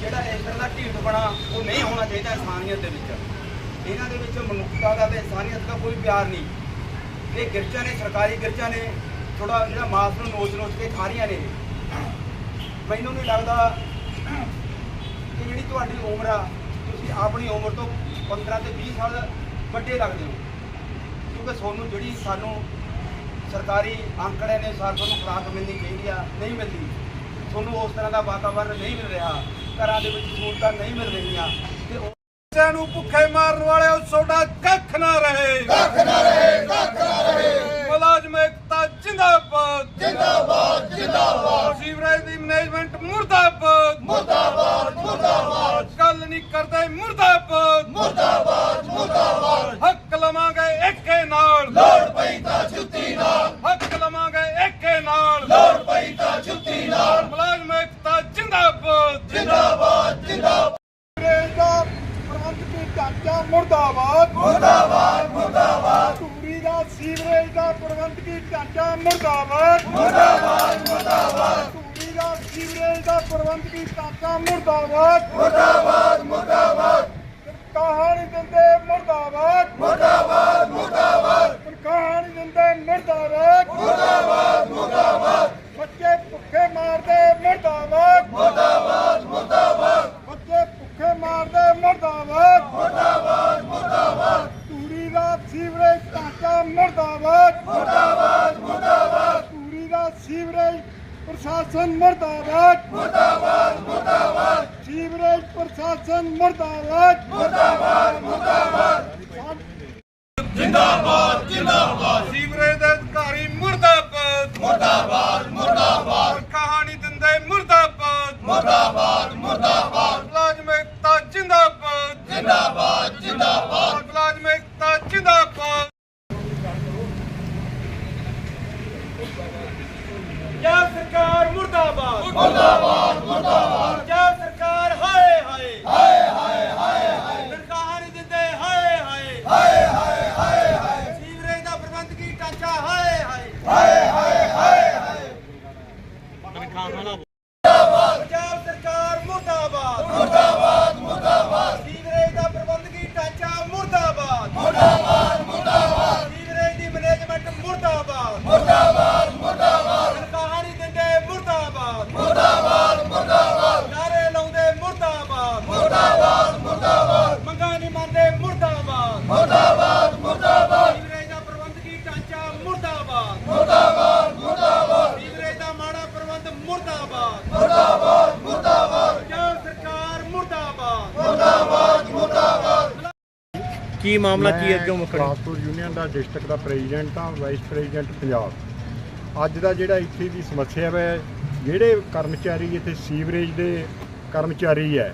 ਜਿਹੜਾ ਇਸ ਤਰ੍ਹਾਂ ਦਾ ਢੀਠ ਬਣਾ, ਉਹ ਨਹੀਂ ਹੋਣਾ ਚਾਹੀਦਾ ਇਨਸਾਨੀਅਤ ਦੇ ਵਿੱਚ। ਇਹਨਾਂ ਦੇ ਵਿੱਚ ਮਨੁੱਖਤਾ ਦਾ ਤੇ ਇਨਸਾਨੀਅਤ ਦਾ ਕੋਈ ਪਿਆਰ ਨਹੀਂ। ਇਹ ਗਿਰਜਾਂ ਨੇ, ਸਰਕਾਰੀ ਗਿਰਜਾਂ ਨੇ ਥੋੜਾ ਜਿਹੜਾ ਮਾਸ ਨੂੰ ਨੋਚ ਨੋਚ ਕੇ ਖਾ ਰਹੀਆਂ ਨੇ ਮੈਨੂੰ ਨਹੀਂ ਲੱਗਦਾ ਕਿ ਜਿਹੜੀ ਤੁਹਾਡੀ ਉਮਰ ਆ, ਤੁਸੀਂ ਆਪਣੀ ਉਮਰ ਤੋਂ 15 ਤੇ 20 ਸਾਲ ਵੱਡੇ ਲੱਗਦੇ ਹੋ। ਕਿਉਂਕਿ ਤੁਹਾਨੂੰ ਜਿਹੜੀ ਸਾਨੂੰ ਸਰਕਾਰੀ ਅੰਕੜੇ ਨੇ, ਸਾਰ ਤੁਹਾਨੂੰ ਖੁਰਾਕ ਮਿਲਣੀ ਚਾਹੀਦੀ ਆ, ਨਹੀਂ ਮਿਲਦੀ। ਤੁਹਾਨੂੰ ਉਸ ਤਰ੍ਹਾਂ ਦਾ ਵਾਤਾਵਰਨ ਨਹੀਂ ਮਿਲ ਰਿਹਾ। ਘਰਾਂ ਦੇ ਵਿੱਚ ਸਹੂਲਤਾਂ ਨਹੀਂ ਮਿਲ ਰਹੀਆਂ ਤੇ ਉਹ ਬੱਚਿਆਂ ਨੂੰ ਭੁੱਖੇ ਮਾਰਨ ਵਾਲਿਓ ਤੁਹਾਡਾ ਕੱਖ ਨਾ ਰਹੇ। ਕੱਖ ਨਾ ਰਹੇ ਕੱਖ ਨਾ ਰਹੇ। ਮੁਲਾਜ਼ਮ ਏਕਤਾ ਜਿੰਦਾਬਾਦ। ਜਿੰਦਾਬਾਦ ਜਿੰਦਾਬਾਦ। ਸੀਵਰੇਜ ਦੀ ਮੈਨੇਜਮੈਂਟ ਮੁਰਦਾਬਾਦ ਮੁਰਦਾਬਾਦ ਗੱਲ ਨਹੀਂ ਕਰਦੇ ਮੁਰਦਾਬਾਦ ਮੁਰਦਾਬਾਦ ਮੁਰਦਾਬਾਦ ਹੱਕ ਲਵਾਂਗੇ ਏਕੇ ਨਾਲ ਲੋੜ ਪਈ ਤਾਂ ਜੁੱਤੀ ਨਾਲ ਹੱਕ ਲਵਾਂਗੇ ਏਕੇ ਨਾਲ ਲੋੜ ਪਈ ਤਾਂ ਜੁੱਤੀ ਨਾਲ ਮੁਲਾਜ਼ਮ ਏਕਤਾ ਜਿੰਦਾਬਾਦ ਜਿੰਦਾਬਾਦ ਜਿੰਦਾਬਾਦ ਸੀਵਰੇਜ ਦਾ ਪ੍ਰਬੰਧਕੀ ਢਾਂਚਾ ਮੁਰਦਾਬਾਦ ਮੁਰਦਾਬਾਦ ਮੁਰਦਾਬਾਦ ਧੂਰੀ ਦਾ ਸੀਵਰੇਜ ਦਾ ਪ੍ਰਬੰਧਕੀ ਢਾਂਚਾ ਮੁਰਦਾਬਾਦ। ਮੁਰਦਾਬਾਦ ਮੁਰਦਾਬਾਦ। ਧੂਰੀ ਦਾ ਸੀਵਰੇਜ ਦਾ ਪ੍ਰਬੰਧਕੀ ਢਾਂਚਾ ਮੁਰਦਾਬਾਦ। ਮੁਰਦਾਬਾਦ ਮੁਰਦਾਬਾਦ। ਕਹਾਣੀ ਦਿੰਦੇ ਮੁਰਦਾਬਾਦ। ਮੁਰਦਾਬਾਦ ਮੁਰਦਾਬਾਦ। ਕਹਾਣੀ ਦਿੰਦੇ ਮੁਰਦਾਬਾਦ। ਮੁਰਦਾਬਾਦ ਮੁਰਦਾਬਾਦ। ਬੱਚੇ ਭੁੱਖੇ ਮਾਰਦੇ ਮੁਰਦਾਬਾਦ ਬੱਚੇ ਭੁੱਖੇ ਮਾਰਦੇ ਮੁਰਦਾਬਾਦ ਮੁਰਦਾਬਾਦ ਮੁਰਦਾਬਾਦ ਧੂਰੀ ਦਾ ਸੀਵਰੇਜ ਢਾਂਚਾ ਮੁਰਦਾਬਾਦ ਮੁਰਦਾਬਾਦ ਮੁਰਦਾਬਾਦ ਧੂਰੀ ਦਾ ਸੀਵਰੇਜ ਪ੍ਰਸ਼ਾਸਨ ਮੁਰਦਾਬਾਦ ਮੁਰਦਾਬਾਦ ਮੁਰਦਾਬਾਦ ਸੀਵਰੇਜ ਪ੍ਰਸ਼ਾਸਨ ਮੁਰਦਾਬਾਦ ਮੁਰਦਾਬਾਦ ਮੁਰਦਾਬਾਦ ਜਿੰਦਾਬਾਦ ਜਿੰਦਾਬਾਦ ਸੀਵਰੇਜ ਦੇ ਅਧਿਕਾਰੀ ਮੁਰਦਾਬਾਦ ਮੁਰਦਾਬਾਦ ਮੁਰਦਾਬਾਦ ਕਹਾਣੀ ਦਿੰਦੇ ਮੁਰਦਾਬਾਦ ਮੁਰਦਾਬਾਦ ਮੁਰਦਾਬਾਦ ਮੁਲਾਜ਼ਮ ਏਕਤਾ ਜਿੰਦਾਬਾਦ ਜਿੰਦਾਬਾਦ ਜਿੰਦਾਬਾਦ ਮੁਲਾਜ਼ਮ ਏਕਤਾ ਜਿੰਦਾਬਾਦ ਜੈ ਸਰਕਾਰ ਮੁਰਦਾਬਾਦ ਮੁਰਦਾਬਾਦ ਮੁਰਦਾਬਾਦ ਜੈ ਸਰਕਾਰ ਹਾਏ ਹਾਏ ਹਾਏ ਹਾਏ ਹਾਏ ਸਰਕਾਰ ਨਹੀਂ ਦਿੰਦੇ ਹਾਏ ਹਾਏ ਹਾਏ ਹਾਏ ਹਾਏ ਸੀਵਰੇਜ ਦਾ ਪ੍ਰਬੰਧਕੀ ਢਾਂਚਾ ਹਾਏ ਹਾਏ ਹਾਏ ਹਾਏ ਹਾਏ ਪੰਜਾਬ ਸਰਕਾਰ ਮੁਰਦਾਬਾਦ ਮੁਰਦਾਬਾਦ ਮੁਰਦਾਬਾਦ ਸੀਵਰੇਜ ਦਾ ਪ੍ਰਬੰਧਕੀ ਢਾਂਚਾ ਮੁਰਦਾਬਾਦ ਮੁਰਦਾਬਾਦ ਮੁਰਦਾਬਾਦ ਸੀਵਰੇਜ ਦੀ ਮੈਨੇਜਮੈਂਟ ਮੁਰਦਾਬਾਦ ਮੁਰਦਾਬਾਦ ਮੁਰਦਾਬਾਦ ਸਰਕਾਰ ਨਹੀਂ ਦਿੰਦੇ ਮੁਰਦਾਬਾਦ ਮੁਰਦਾਬਾਦ ਮੁਰਦਾਬਾਦ ਨਾਰੇ ਲਾਉਂਦੇ ਮੁਰਦਾਬਾਦ ਮੁਰਦਾਬਾਦ ਮੁਰਦਾਬਾਦ ਮੰਗਾਂ ਨਹੀਂ ਮੰਨਦੇ ਮੁਰਦਾਬਾਦ ਮੁਰਦਾਬਾਦ ਮੁਰਦਾਬਾਦ ਸੀਵਰੇਜ ਦਾ ਪ੍ਰਬੰਧਕੀ ਢਾਂਚਾ ਮੁਰਦਾਬਾਦ ਮੁਰਦਾਬਾਦ ਮੁਰਦਾਬਾਦ ਸੀਵਰੇਜ ਦਾ ਮਾੜਾ ਪ੍ਰਬੰਧ ਮੁਰਦਾਬਾਦ ਮੁਰਦਾਬਾਦ ਮੁਰਦਾਬਾਦ ਪੰਜਾਬ ਸਰਕਾਰ ਮੁਰਦਾਬਾਦ ਕੀ ਮਾਮਲਾ ਕੀ ਅੱਗੇ ਮੈਂ ਮੁੱਕਣਾ ਟਰਾਂਸਪੋਰਟ ਯੂਨੀਅਨ ਦਾ ਡਿਸਟ੍ਰਿਕਟ ਦਾ ਪ੍ਰੈਜ਼ੀਡੈਂਟ ਹਾਂ ਵਾਈਸ ਪ੍ਰੈਜ਼ੀਡੈਂਟ ਪੰਜਾਬ। ਅੱਜ ਦਾ ਜਿਹੜਾ ਇੱਥੇ ਦੀ ਸਮੱਸਿਆ ਹੈ ਜਿਹੜੇ ਕਰਮਚਾਰੀ ਇੱਥੇ ਸੀਵਰੇਜ ਦੇ ਕਰਮਚਾਰੀ ਹੈ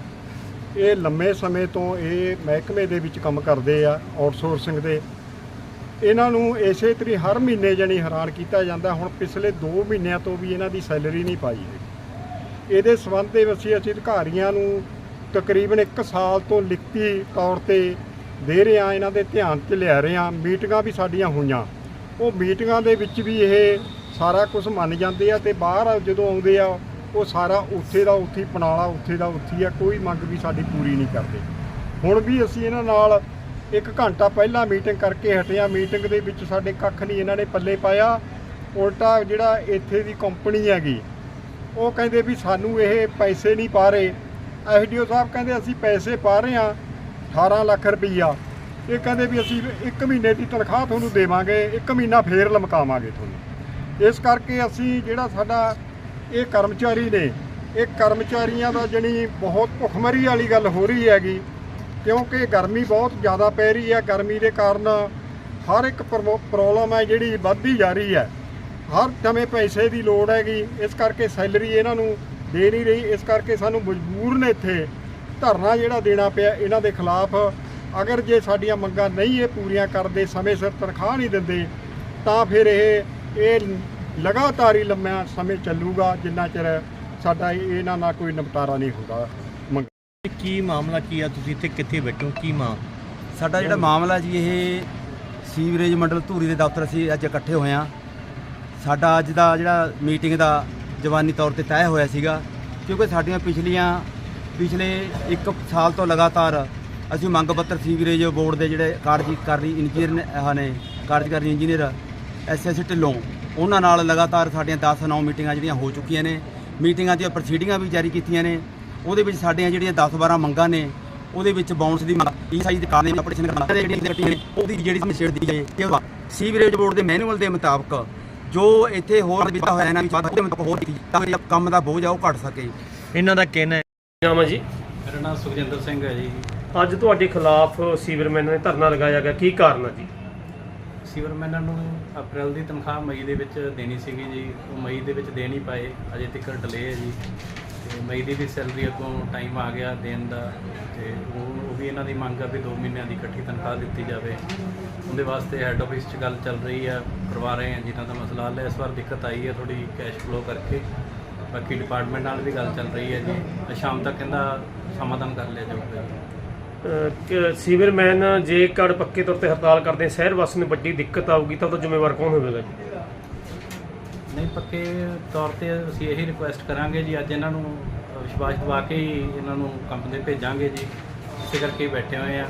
ਇਹ ਲੰਮੇ ਸਮੇਂ ਤੋਂ ਇਹ ਮਹਿਕਮੇ ਦੇ ਵਿੱਚ ਕੰਮ ਕਰਦੇ ਆ ਆਊਟਸੋਰਸਿੰਗ ਦੇ। ਇਹਨਾਂ ਨੂੰ ਇਸੇ ਤਰੀ ਹਰ ਮਹੀਨੇ ਜਣੀ ਹੈਰਾਨ ਕੀਤਾ ਜਾਂਦਾ ਹੁਣ ਪਿਛਲੇ 2 ਮਹੀਨਿਆਂ ਤੋਂ ਵੀ ਇਹਨਾਂ ਦੀ ਸੈਲਰੀ ਨਹੀਂ ਪਾਈ ਹੈ ਇਹਦੇ ਸਬੰਧ ਦੇ ਵਿੱਚ ਅਸੀਂ ਅਧਿਕਾਰੀਆਂ ਨੂੰ ਤਕਰੀਬਨ 1 ਸਾਲ ਤੋਂ ਲਿਖਤੀ ਤੌਰ ਤੇ ਦੇ ਰਹੇ ਹਾਂ, ਇਹਨਾਂ ਦੇ ਧਿਆਨ 'ਚ ਲਿਆ ਰਹੇ ਹਾਂ। ਮੀਟਿੰਗਾਂ ਵੀ ਸਾਡੀਆਂ ਹੋਈਆਂ। ਉਹ ਮੀਟਿੰਗਾਂ ਦੇ ਵਿੱਚ ਵੀ ਇਹ ਸਾਰਾ ਕੁਝ ਮੰਨ ਜਾਂਦੇ ਆ ਤੇ ਬਾਹਰ ਜਦੋਂ ਆਉਂਦੇ ਆ, ਉਹ ਸਾਰਾ ਉੱਥੇ ਦਾ ਉੱਥੇ ਹੀ ਉੱਥੇ ਦਾ ਉੱਥੇ ਆ, ਕੋਈ ਮੰਗ ਵੀ ਸਾਡੀ ਪੂਰੀ ਨਹੀਂ ਕਰਦੇ। ਹੁਣ ਵੀ ਅਸੀਂ ਇਹਨਾਂ ਨਾਲ ਇੱਕ ਘੰਟਾ ਪਹਿਲਾਂ ਮੀਟਿੰਗ ਕਰਕੇ ਹਟਿਆ ਮੀਟਿੰਗ ਦੇ ਵਿੱਚ ਸਾਡੇ ਕੱਖ ਨਹੀਂ ਇਹਨਾਂ ਨੇ ਪੱਲੇ ਪਾਇਆ। ਉਲਟਾ ਜਿਹੜਾ ਇੱਥੇ ਦੀ ਕੰਪਨੀ ਹੈਗੀ, ਉਹ ਕਹਿੰਦੇ ਵੀ ਸਾਨੂੰ ਇਹ ਪੈਸੇ ਨਹੀਂ ਪਾ ਰਹੇ। ਐਸਡੀਓ ਸਾਹਿਬ ਕਹਿੰਦੇ ਅਸੀਂ ਪੈਸੇ ਪਾ ਰਹੇ ਹਾਂ। 18 ਲੱਖ ਰੁਪਈਆ। ਇਹ ਕਹਿੰਦੇ ਵੀ ਅਸੀਂ ਇੱਕ ਮਹੀਨੇ ਦੀ ਤਨਖਾਹ ਤੁਹਾਨੂੰ ਦੇਵਾਂਗੇ, ਇੱਕ ਮਹੀਨਾ ਫੇਰ ਲਮਕਾਵਾਂਗੇ ਤੁਹਾਨੂੰ। ਇਸ ਕਰਕੇ ਅਸੀਂ ਜਿਹੜਾ ਸਾਡਾ ਇਹ ਕਰਮਚਾਰੀ ਨੇ, ਇਹ ਕਰਮਚਾਰੀਆਂ ਦਾ ਜਣੀ ਬਹੁਤ ਭੁੱਖਮਰੀ ਵਾਲੀ ਗੱਲ ਹੋ ਰਹੀ ਹੈਗੀ, ਕਿਉਂਕਿ ਗਰਮੀ ਬਹੁਤ ਜ਼ਿਆਦਾ ਪੈ ਰਹੀ ਹੈ। ਗਰਮੀ ਦੇ ਕਾਰਨ ਹਰ ਇੱਕ ਪ੍ਰੋਬਲਮ ਹੈ ਜਿਹੜੀ ਵੱਧਦੀ ਜਾ ਰਹੀ ਹੈ। ਹਰ ਸਮੇਂ ਪੈਸੇ ਦੀ ਲੋੜ ਹੈਗੀ। ਇਸ ਕਰਕੇ ਸੈਲਰੀ ਇਹਨਾਂ ਨੂੰ ਦੇ ਨਹੀਂ ਰਹੀ। ਇਸ ਕਰਕੇ ਸਾਨੂੰ ਮਜਬੂਰ ਨੇ ਇੱਥੇ ਧਰਨਾ ਜਿਹੜਾ ਦੇਣਾ ਪਿਆ ਇਹਨਾਂ ਦੇ ਖਿਲਾਫ ਅਗਰ ਜੇ ਸਾਡੀਆਂ ਮੰਗਾਂ ਨਹੀਂ ਇਹ ਪੂਰੀਆਂ ਕਰਦੇ ਸਮੇਂ ਸਿਰ ਤਨਖਾਹ ਨਹੀਂ ਦਿੰਦੇ ਤਾਂ ਫਿਰ ਇਹ ਇਹ ਲਗਾਤਾਰ ਹੀ ਲੰਮਾ ਸਮੇਂ ਚੱਲੂਗਾ ਜਿੰਨਾ ਚਿਰ ਸਾਡਾ ਇਹਨਾਂ ਨਾਲ ਕੋਈ ਨਿਪਟਾਰਾ ਨਹੀਂ ਹੁੰਦਾ। ਮੰਗ ਕੀ ਮਾਮਲਾ ਕੀ ਆ? ਤੁਸੀਂ ਇੱਥੇ ਕਿੱਥੇ ਬੈਠੇ ਕੀ ਮਾਂ ਸਾਡਾ ਜਿਹੜਾ ਮਾਮਲਾ ਜੀ ਇਹ ਸੀਵਰੇਜ ਮੰਡਲ ਧੂਰੀ ਦੇ ਦਫ਼ਤਰ ਅਸੀਂ ਅੱਜ ਇਕੱਠੇ ਹੋਏ ਹਾਂ। ਸਾਡਾ ਅੱਜ ਦਾ ਜਿਹੜਾ ਮੀਟਿੰਗ ਦਾ ਜਵਾਨੀ ਤੌਰ ਤੇ ਤੈਅ ਹੋਇਆ ਸੀਗਾ ਕਿਉਂਕਿ ਸਾਡੀਆਂ ਪਿਛਲੀਆਂ ਪਿਛਲੇ 1 ਸਾਲ ਤੋਂ ਲਗਾਤਾਰ ਅਸੀਂ ਮੰਗ ਪੱਤਰ ਸੀਵਰੇਜ ਬੋਰਡ ਦੇ ਜਿਹੜੇ ਕਾਰਜਕਾਰੀ ਇੰਜੀਨੀਅਰ ਨੇ ਕਾਰਜਕਾਰੀ ਇੰਜੀਨੀਅਰ ਐਸਐਸ ਢਿੱਲੋਂ, ਉਹਨਾਂ ਨਾਲ ਲਗਾਤਾਰ ਸਾਡੀਆਂ 10 9 ਮੀਟਿੰਗਾਂ ਜਿਹੜੀਆਂ ਹੋ ਚੁੱਕੀਆਂ ਨੇ, ਮੀਟਿੰਗਾਂ ਦੀਆਂ ਪ੍ਰੋਸੀਡਿੰਗਾਂ ਵੀ ਜਾਰੀ ਕੀਤੀਆਂ ਨੇ, ਉਹਦੇ ਵਿੱਚ ਸਾਡੀਆਂ ਜਿਹੜੀਆਂ 10 12 ਮੰਗਾਂ ਨੇ, ਉਹਦੇ ਵਿੱਚ ਬਾਉਂਸ ਦੀ ਮੰਗ ਈਸਾਈ ਦੇ ਕਾਰਨ ਆਪਰੇਸ਼ਨ ਕਰਨਾ ਤੇ ਜਿਹੜੀਆਂ ਨੇ, ਉਹਦੀ ਜਿਹੜੀ ਸਮੇਸ਼ੇੜ ਦੀ ਜਾਏ ਤੇ ਸੀਵਰੇਜ ਬੋਰਡ ਦੇ ਮੈਨੂਅਲ ਦੇ ਮੁਤਾਬਕ ਜੋ ਇੱਥੇ ਹੋਰ ਦਿੱਤਾ ਹੋਇਆ ਇਹਨਾਂ ਵਿੱਚ ਉਹਦੇ ਮੁਤਾਬਕ ਹੋਰ ਕੀਤੀ ਤਾਂ ਕਿ ਕੰਮ ਦਾ ਬੋਝ ਆ, ਉਹ ਘਟ ਸਕੇ। ਇਹਨਾਂ ਦਾ ਕਹਿਣਾ ਨਾਮ ਹੈ ਜੀ? ਮੇਰਾ ਨਾਮ ਸੁਖਜਿੰਦਰ ਸਿੰਘ ਹੈ ਜੀ। ਅੱਜ ਤੁਹਾਡੇ ਖਿਲਾਫ ਸੀਵਰਮੈਨ ਨੇ ਧਰਨਾ ਲਗਾਇਆ ਗਿਆ। ਕੀ ਕਾਰਨ ਹੈ ਜੀ? ਸੀਵਰਮੈਨਾਂ ਨੂੰ ਅਪ੍ਰੈਲ ਦੀ ਤਨਖਾਹ ਮਈ ਦੇ ਵਿੱਚ ਦੇਣੀ ਸੀਗੀ ਜੀ। ਉਹ ਮਈ ਦੇ ਵਿੱਚ ਦੇ ਨਹੀਂ ਪਾਏ। ਅਜੇ ਤੱਕ ਡਿਲੇ ਹੈ ਜੀ। ਤੇ ਮਈ ਦੀ ਵੀ ਸੈਲਰੀ ਅੱਗੋਂ ਟਾਈਮ ਆ ਗਿਆ ਦੇਣ ਦਾ। ਤੇ ਉਹ ਉਹ ਵੀ ਇਹਨਾਂ ਦੀ ਮੰਗ ਆ ਵੀ 2 ਮਹੀਨਿਆਂ ਦੀ ਇਕੱਠੀ ਤਨਖਾਹ ਦਿੱਤੀ ਜਾਵੇ। ਉਹਦੇ ਵਾਸਤੇ ਹੈੱਡ ਆਫਿਸ 'ਚ ਗੱਲ ਚੱਲ ਰਹੀ ਆ। ਕਰਵਾ ਰਹੇ ਆ ਜਿਨ੍ਹਾਂ ਦਾ ਮਸਲਾ। ਹੱਲ ਹੈ ਇਸ ਵਾਰ ਦਿੱਕਤ ਆਈ ਹੈ ਥੋੜੀ ਕੈਸ਼ ਫਲੋ ਕਰਕੇ। ਬਾਕੀ ਡਿਪਾਰਟਮੈਂਟ ਨਾਲ ਵੀ ਗੱਲ ਚੱਲ ਰਹੀ ਹੈ ਜੀ। ਸ਼ਾਮ ਤੱਕ ਕਹਿੰਦਾ ਸਮਾਧਾਨ ਕਰ ਲਿਆ ਜਾਊਗਾ ਜੀ। ਸੀਵਰਮੈਨ ਜੇ ਕੜ ਪੱਕੇ ਤੌਰ ਤੇ ਹੜਤਾਲ ਕਰਦੇ ਸ਼ਹਿਰ ਵਾਸੀ ਨੂੰ ਵੱਡੀ ਦਿੱਕਤ ਆਊਗੀ ਤਾਂ ਉਹਦਾ ਜ਼ਿੰਮੇਵਾਰ ਕੌਣ ਹੋਵੇਗਾ ਜੀ? ਨਹੀਂ ਪੱਕੇ ਤੌਰ ਤੇ ਅਸੀਂ ਇਹੀ ਰਿਕੁਐਸਟ ਕਰਾਂਗੇ ਜੀ। ਅੱਜ ਇਹਨਾਂ ਨੂੰ ਵਿਸ਼ਵਾਸ ਦਿਵਾ ਕੇ ਹੀ ਇਹਨਾਂ ਨੂੰ ਕੰਮ ਤੇ ਭੇਜਾਂਗੇ ਜੀ। ਇਸੇ ਕਰਕੇ ਹੀ ਬੈਠੇ ਹੋਏ ਆ।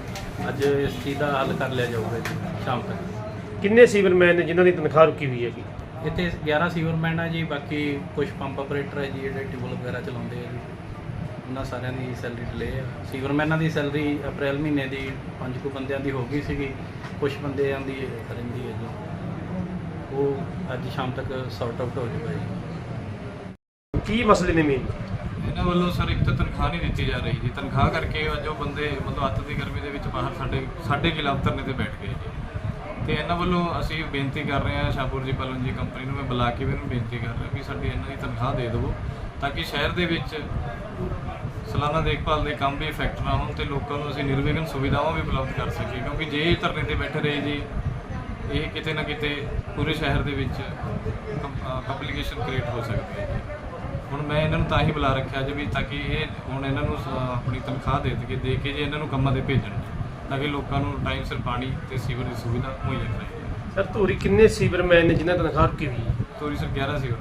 ਅੱਜ ਇਸ ਚੀਜ਼ ਦਾ ਹੱਲ ਕਰ ਲਿਆ ਜਾਊਗਾ ਜੀ ਸ਼ਾਮ ਤੱਕ। ਕਿੰਨੇ ਸੀਵਰਮੈਨ ਨੇ ਜਿਨ੍ਹਾਂ ਦੀ ਤਨਖਾਹ ਰੁਕੀ ਹੋਈ ਹੈਗੀ? ਇੱਥੇ 11 ਸੀਵਰਮੈਨ ਆ ਜੀ ਬਾਕੀ ਕੁਝ ਪੰਪ ਆਪਰੇਟਰ ਹੈ ਜੀ ਜਿਹੜੇ ਟਿਊਬਲ ਵਗੈਰਾ ਚਲਾਉਂਦੇ ਆ ਜੀ। ਉਹਨਾਂ ਸਾਰਿਆਂ ਦੀ ਸੈਲਰੀ ਡਿਲੇ ਆ। ਸੀਵਰਮੈਨਾਂ ਦੀ ਸੈਲਰੀ ਅਪ੍ਰੈਲ ਮਹੀਨੇ ਦੀ ਪੰਜ ਕੁ ਬੰਦਿਆਂ ਦੀ ਹੋ ਗਈ ਸੀਗੀ। ਕੁਝ ਬੰਦਿਆਂ ਦੀ ਰਹਿੰਦੀ ਹੈ ਜੀ। ਉਹ ਅੱਜ ਸ਼ਾਮ ਤੱਕ ਸੌਰਟ ਆਊਟ ਹੋ ਜਾਊਗਾ ਜੀ। ਕੀ ਮਸਲੇ ਨੇ ਮੇਨ ਇਹਨਾਂ ਵੱਲੋਂ ਸਰ ਇੱਕ ਤਾਂ ਤਨਖਾਹ ਨਹੀਂ ਦਿੱਤੀ ਜਾ ਰਹੀ ਜੀ। ਤਨਖਾਹ ਕਰਕੇ ਅੱਜ ਉਹ ਬੰਦੇ ਮਤਲਬ ਅੱਤ ਦੀ ਗਰਮੀ ਦੇ ਵਿੱਚ ਬਾਹਰ ਸਾਡੇ ਸਾਡੇ ਖਿਲਾਫ ਧਰਨੇ ਤੇ ਬੈਠ ਗਏ ਜੀ। ਤੇ ਇਹਨਾਂ ਵੱਲੋਂ ਅਸੀਂ ਬੇਨਤੀ ਕਰ ਰਹੇ ਹਾਂ ਸ਼ਾਹਪੁਰ ਜੀ ਪਲਨ ਜੀ ਕੰਪਨੀ ਨੂੰ, ਮੈਂ ਬੁਲਾ ਕੇ ਵੀ ਨੂੰ ਬੇਨਤੀ ਕਰ ਰਿਹਾ ਵੀ ਸਾਡੀ ਇਹਨਾਂ ਦੀ ਤਨਖਾਹ ਦੇ ਦਿਵੋ ਤਾਂ ਕਿ ਸ਼ਹਿਰ ਦੇ ਵਿੱਚ ਸਾਲਾਨਾ ਦੇਖਭਾਲ ਦੇ ਕੰਮ ਵੀ ਇਫੈਕਟ ਨਾ ਹੋਣ ਤੇ ਲੋਕਾਂ ਨੂੰ ਅਸੀਂ ਨਿਰਵਿਘਨ ਸੁਵਿਧਾਵਾਂ ਵੀ ਉਪਲਬਧ ਕਰ ਸਕੀਏ ਕਿਉਂਕਿ ਜੇ ਇਹ ਧਰਨੇ ਤੇ ਬੈਠੇ ਰਹੇ ਜੀ, ਇਹ ਕਿਤੇ ਨਾ ਕਿਤੇ ਪੂਰੇ ਸ਼ਹਿਰ ਦੇ ਵਿੱਚ ਕੰਪਲਿਕੇਸ਼ਨ ਕ੍ਰੀਏਟ ਹੋ ਸਕਦੀ ਹੈ ਹੁਣ ਮੈਂ ਇਹਨਾਂ ਨੂੰ ਤਾਂ ਹੀ ਬੁਲਾ ਰੱਖਿਆ ਜੀ ਵੀ ਤਾਂ ਕਿ ਇਹ ਹੁਣ ਇਹਨਾਂ ਨੂੰ ਆਪਣੀ ਤਨਖਾਹ ਦੇ ਦੇ ਦੇ ਕੇ ਜੇ ਇਹਨਾਂ ਨੂੰ ਕੰਮਾਂ ਤੇ ਭੇਜਣ ਤਾਂ ਕਿ ਲੋਕਾਂ ਨੂੰ ਟਾਈਮ ਸਿਰ ਪਾਣੀ ਤੇ ਸੀਵਰ ਦੀ ਸੁਵਿਧਾ ਮੁਹੱਈਆ ਕਰਾਈ ਸਰ ਧੂਰੀ ਕਿੰਨੇ ਸੀਵਰਮੈਨ ਨੇ ਜਿਨ੍ਹਾਂ ਦੀ ਤਨਖਾਹ ਰੁਕੀ ਹੋਈ ਹੈ? ਤੋਰੀ ਸਰ 11 ਸੀਵਰ।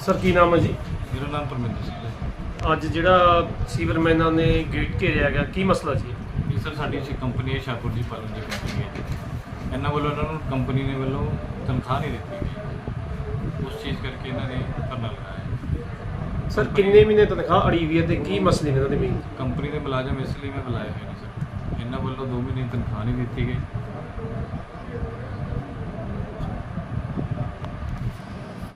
ਸਰ ਕੀ ਨਾਮ ਹੈ ਜੀ? ਮੇਰਾ ਨਾਮ ਪਰਮਿੰਦਰ ਸਿੰਘ ਹੈ। ਅੱਜ ਜਿਹੜਾ ਸੀਵਰਮੈਨਾਂ ਨੇ ਗੇਟ ਘੇਰਿਆ ਗਿਆ ਕੀ ਮਸਲਾ ਸੀ? ਇਹ ਸਰ ਸਾਡੀ ਜੀ ਕੰਪਨੀ ਹੈ ਸ਼ਾਹਪੁਰ ਜੀ ਪਾਲਣ ਦੀ ਕੰਪਨੀ ਹੈ ਇਹਨਾਂ ਵੱਲੋਂ ਇਹਨਾਂ ਨੂੰ ਕੰਪਨੀ ਨੇ ਵੱਲੋਂ ਤਨਖਾਹ ਨਹੀਂ ਦਿੱਤੀ ਗਈ। ਉਸ ਚੀਜ਼ ਕਰਕੇ ਇਹਨਾਂ ਨੇ ਧਰਨਾ ਲਗਾਇਆ। ਸਰ, ਕਿੰਨੇ ਮਹੀਨੇ ਤਨਖਾਹ ਅੜੀ ਹੋਈ ਹੈ ਤੇ ਕੀ ਮਸਲੇ ਨੇ ਇਹਨਾਂ ਦੇ ਮੇਨ ਕੰਪਨੀ ਦੇ ਮੁਲਾਜ਼ਮ ਇਸ ਲਈ ਮੈਂ ਬੁਲਾਏ ਹੋਏ ਨੇ, ਸਰ। ਇਹਨਾਂ ਵੱਲੋਂ 2 ਮਹੀਨੇ ਦੀ ਤਨਖਾਹ ਨਹੀਂ ਦਿੱਤੀ ਗਈ।